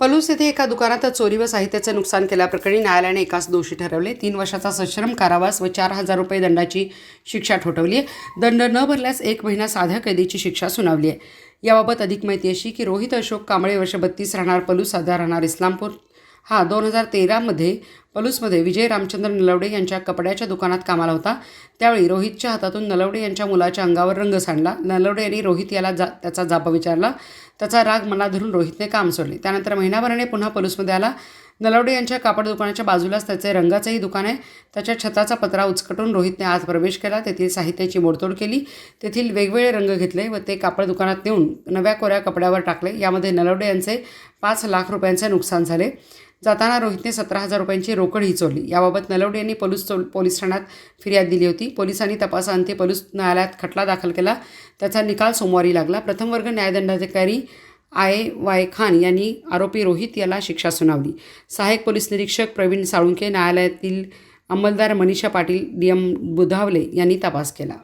पलूस येथे एका दुकानात चोरी व साहित्याचे नुकसान केल्याप्रकरणी न्यायालयाने एकाच दोषी ठरवले. तीन वर्षाचा सश्रम कारावास व चार हजार रुपये दंडाची शिक्षा ठोठवली आहे. दंड न भरल्यास एक महिना साध्या कैदीची शिक्षा सुनावली आहे. याबाबत अधिक माहिती अशी की रोहित अशोक कांबळे वर्ष बत्तीस राहणार पलूस सध्या राहणार इस्लामपूर. हा दोन हजार तेरामध्ये पलूसमध्ये विजय रामचंद्र नलवडे यांच्या कपड्याच्या दुकानात कामाला होता. त्यावेळी रोहितच्या हातातून नलवडे यांच्या मुलाच्या अंगावर रंग सांडला. नलवडे यांनी रोहित याला जा त्याचा जाब विचारला. त्याचा राग मनात धरून रोहितने काम सोडले. त्यानंतर महिनाभराने पुन्हा पलूसमध्ये आला. नलावडे यांच्या कापड दुकानाच्या बाजूलाच त्याचे रंगाचंही दुकान आहे. त्याच्या छताचा पत्रा उचकटून रोहितने आत प्रवेश केला. तेथील साहित्याची मोडतोड केली. तेथील वेगवेगळे रंग घेतले व ते कापड दुकानात नेऊन नव्या कोऱ्या कपड्यावर टाकले. यामध्ये नलावडे यांचे पाच लाख रुपयांचे नुकसान झाले. जाताना रोहितने सतरा हजार रुपयांची रोकड हिचवली याबाबत नलवडे यांनी पोलीस चो पोलीस ठाण्यात फिर्याद दिली होती. पोलिसांनी तपासाअंती पोलीस न्यायालयात खटला दाखल केला. त्याचा निकाल सोमवारी लागला. प्रथम वर्ग न्यायदंडाधिकारी आय वाय खान यांनी आरोपी रोहित याला शिक्षा सुनावली. सहाय्यक पोलीस निरीक्षक प्रवीण साळुंके न्यायालयातील अंमलदार मनीषा पाटील डी एम बुधावले यांनी तपास केला.